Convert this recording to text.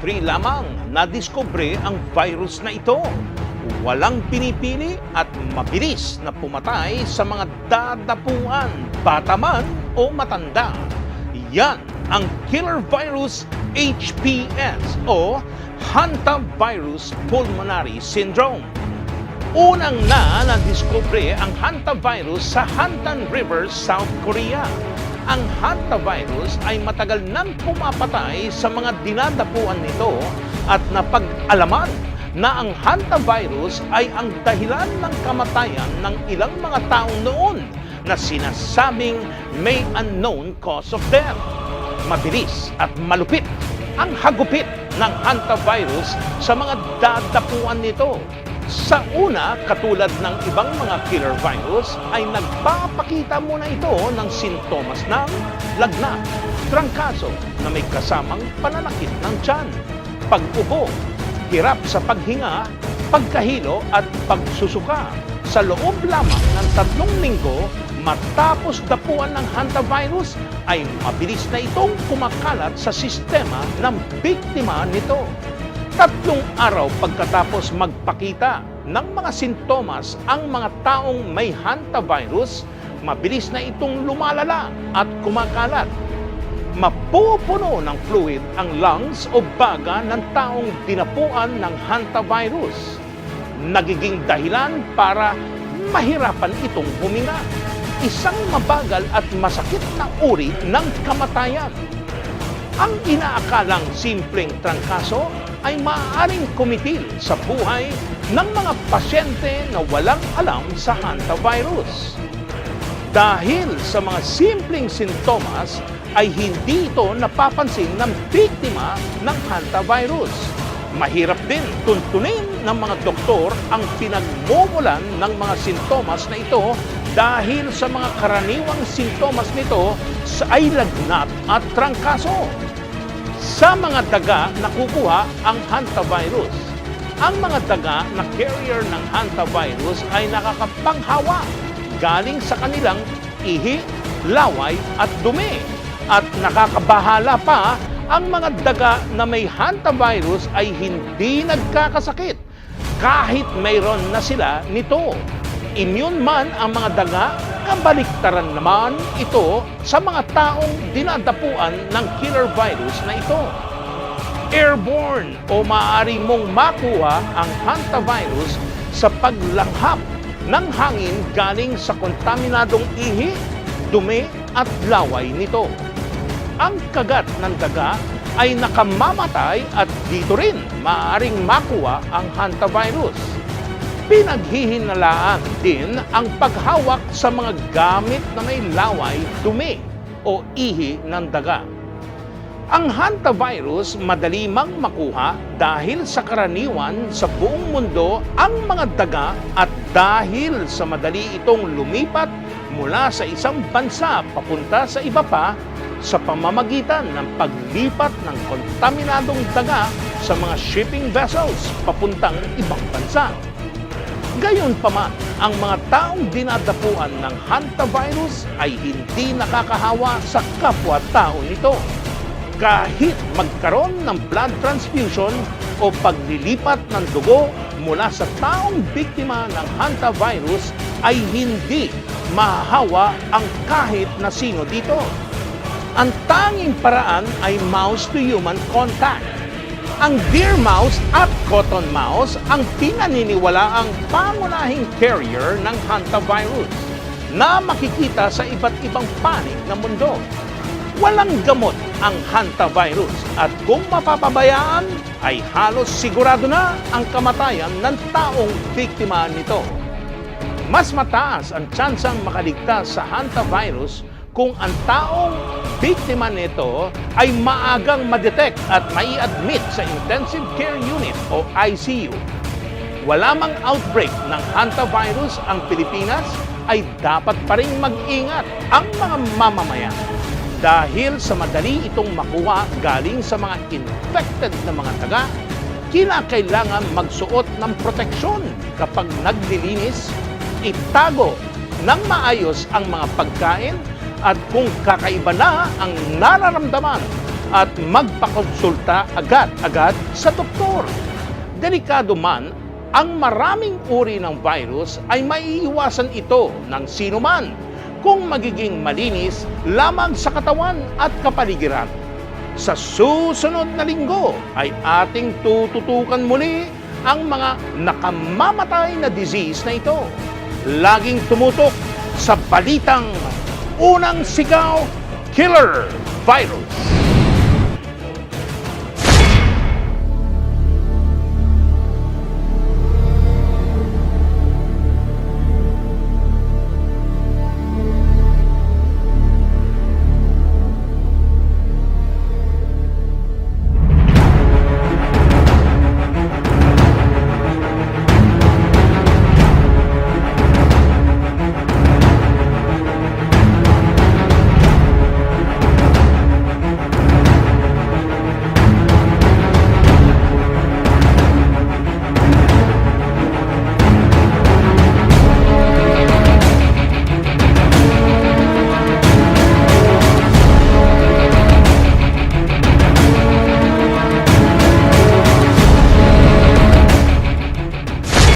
1993 lamang nadiskubre ang virus na ito. Walang pinipili at mabilis na pumatay sa mga dadapuan, bata man o matanda. Yan ang killer virus HPS o Hantavirus Pulmonary Syndrome. Unang na nadiskubre ang hantavirus sa Hantan River, South Korea. Ang hantavirus ay matagal nang pumapatay sa mga dinadapuan nito at napag-alaman na ang hantavirus ay ang dahilan ng kamatayan ng ilang mga taong noon na sinasabing may unknown cause of death. Mabilis at malupit ang hagupit ng hantavirus sa mga dadapuan nito. Sa una, katulad ng ibang mga killer virus, ay nagpapakita muna ito ng sintomas ng lagnat, trangkaso na may kasamang pananakit ng tiyan, pag-ubo, hirap sa paghinga, pagkahilo at pagsusuka. Sa loob lamang ng tatlong linggo, matapos dapuan ng hantavirus, ay mabilis na itong kumakalat sa sistema ng biktima nito. Tatlong araw pagkatapos magpakita ng mga sintomas ang mga taong may hantavirus, mabilis na itong lumalala at kumakalat. Mapupuno ng fluid ang lungs o baga ng taong dinapuan ng hantavirus. Nagiging dahilan para mahirapan itong huminga. Isang mabagal at masakit na uri ng kamatayan. Ang inaakalang simpleng trangkaso ay maaaring kumitil sa buhay ng mga pasyente na walang alam sa hantavirus. Dahil sa mga simpleng sintomas ay hindi ito napapansin ng biktima ng hantavirus. Mahirap din tuntunin ng mga doktor ang pinagmumulan ng mga sintomas na ito dahil sa mga karaniwang sintomas nito sa ay lagnat at trangkaso. Sa mga daga nakukuha ang hantavirus. Ang mga daga na carrier ng hantavirus ay nakakapanghawa galing sa kanilang ihi, laway at dumi. At nakakabahala pa ang mga daga na may hantavirus ay hindi nagkakasakit kahit mayroon na sila nito. Immune man ang mga daga, kabaliktaran naman ito sa mga taong dinadapuan ng killer virus na ito. Airborne o maaari mong makuha ang hantavirus sa paglanghap ng hangin galing sa kontaminadong ihi, dumi at laway nito. Ang kagat ng daga ay nakamamatay at dito rin maaaring makuha ang hantavirus. Pinaghihinalaan din ang paghawak sa mga gamit na may laway, dumi o ihi ng daga. Ang hantavirus madali mang makuha dahil sa karaniwan sa buong mundo ang mga daga at dahil sa madali itong lumipat mula sa isang bansa papunta sa iba pa sa pamamagitan ng paglipat ng kontaminadong daga sa mga shipping vessels papuntang ibang bansa. Gayon pa man, ang mga taong dinadapuan ng hantavirus ay hindi nakakahawa sa kapwa-tao nito. Kahit magkaroon ng blood transfusion o paglilipat ng dugo mula sa taong biktima ng hantavirus ay hindi mahahawa ang kahit na sino dito. Ang tanging paraan ay mouse-to-human contact. Ang deer mouse at cotton mouse ang pinaniniwalaang pangunahing carrier ng hantavirus na makikita sa iba't ibang panig ng mundo. Walang gamot ang hantavirus at kung mapapabayaan ay halos sigurado na ang kamatayan ng taong biktima nito. Mas mataas ang tsansang makaligtas sa hantavirus kung ang taong biktima nito ay maagang madetect at mai-admit sa Intensive Care Unit o ICU. Wala mang outbreak ng hantavirus ang Pilipinas ay dapat pa rin mag-ingat ang mga mamamayan dahil sa madali itong makuha galing sa mga infected na mga taga, kinakailangan magsuot ng proteksyon kapag naglilinis, itago ng maayos ang mga pagkain at kung kakaiba na ang nararamdaman at magpakonsulta agad-agad sa doktor. Delikado man, ang maraming uri ng virus ay maiiwasan ito ng sino man kung magiging malinis lamang sa katawan at kapaligiran. Sa susunod na linggo ay ating tututukan muli ang mga nakamamatay na disease na ito. Laging tumutok sa balitang unang sigaw killer virus.